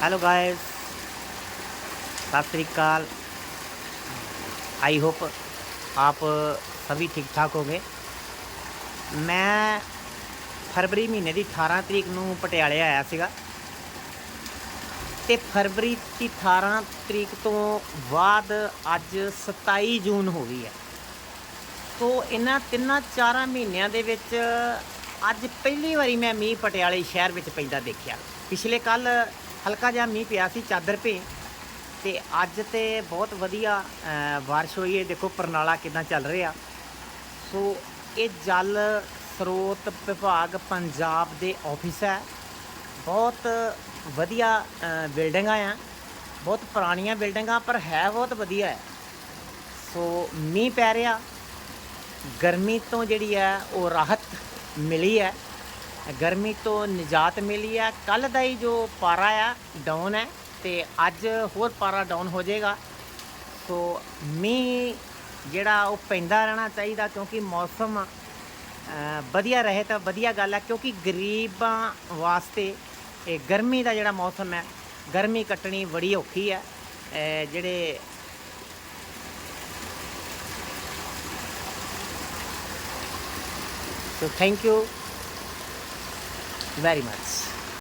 Hello guys सत श्रीकाल I hope आप सभी ठीक ਠਾਕ ਹੋਗੇ ਮੈਂ ਫਰਵਰੀ ਮਹੀਨੇ ਦੀ 18 ਤਰੀਕ ਨੂੰ ਪਟਿਆਲੇ ਆਇਆ ਸੀਗਾ ਤੇ ਫਰਵਰੀ ਦੀ 18 ਤਰੀਕ ਤੋਂ ਬਾਅਦ ਅੱਜ 27 ਜੂਨ ਹੋ ਗਈ ਹੈ ਸੋ ਇਹਨਾਂ ਤਿੰਨਾਂ ਚਾਰਾਂ ਮਹੀਨਿਆਂ ਦੇ ਵਿੱਚ ਅੱਜ ਪਹਿਲੀ ਵਾਰੀ ਮੈਂ ਮੀਂਹ ਪਟਿਆਲੇ ਸ਼ਹਿਰ ਵਿੱਚ ਪੈਂਦਾ ਦੇਖਿਆ ਪਿਛਲੇ ਕੱਲ ਹਲਕਾ ਜਿਹਾ ਮੀਂਹ ਪਿਆ ਸੀ ਚਾਦਰ ਪੇ ਤੇ ਅੱਜ ਤੇ ਬਹੁਤ ਵਧੀਆ ਅ, ਬਾਰਿਸ਼ ਹੋਈ ਹੈ। ਦੇਖੋ ਪਰਨਾਲਾ ਕਿਦਾਂ ਚੱਲ ਰਿਹਾ। ਸੋ ਇਹ ਜਲ ਸਰੋਤ ਵਿਭਾਗ ਪੰਜਾਬ ਦੇ ਆਫਿਸ ਹੈ। ਬਹੁਤ ਵਧੀਆ ਬਿਲਡਿੰਗਾਂ ਆ। ਬਹੁਤ ਪੁਰਾਣੀਆਂ ਬਿਲਡਿੰਗਾਂ ਪਰ ਹੈ ਬਹੁਤ ਵਧੀਆ ਹੈ। ਸੋ ਮੀਂਹ ਪੈ ਰਿਹਾ। ਗਰਮੀ ਤੋਂ ਜਿਹੜੀ ਹੈ ਉਹ ਰਾਹਤ ਮਿਲੀ ਹੈ। ਗਰਮੀ ਤੋਂ ਨਿਜਾਤ ਮਿਲੀ ਹੈ। ਕੱਲ ਦਾ ਹੀ ਜੋ ਪਾਰਾ ਆ ਡਾਊਨ ਹੈ ਤੇ ਅੱਜ ਹੋਰ ਪਾਰਾ ਡਾਊਨ ਹੋ ਜਾਏਗਾ। ਸੋ ਮੀਂਹ ਜਿਹੜਾ ਉਹ ਪੈਂਦਾ ਰਹਿਣਾ ਚਾਹੀਦਾ ਕਿਉਂਕਿ ਮੌਸਮ ਵਧੀਆ ਰਹੇ ਤਾਂ ਵਧੀਆ ਗੱਲ ਹੈ ਕਿਉਂਕਿ ਗਰੀਬਾਂ ਵਾਸਤੇ ਇਹ ਗਰਮੀ ਦਾ ਜਿਹੜਾ ਮੌਸਮ ਹੈ, ਗਰਮੀ ਕੱਟਣੀ ਬੜੀ ਔਖੀ ਹੈ। ਜਿਹੜੇ so thank you very much.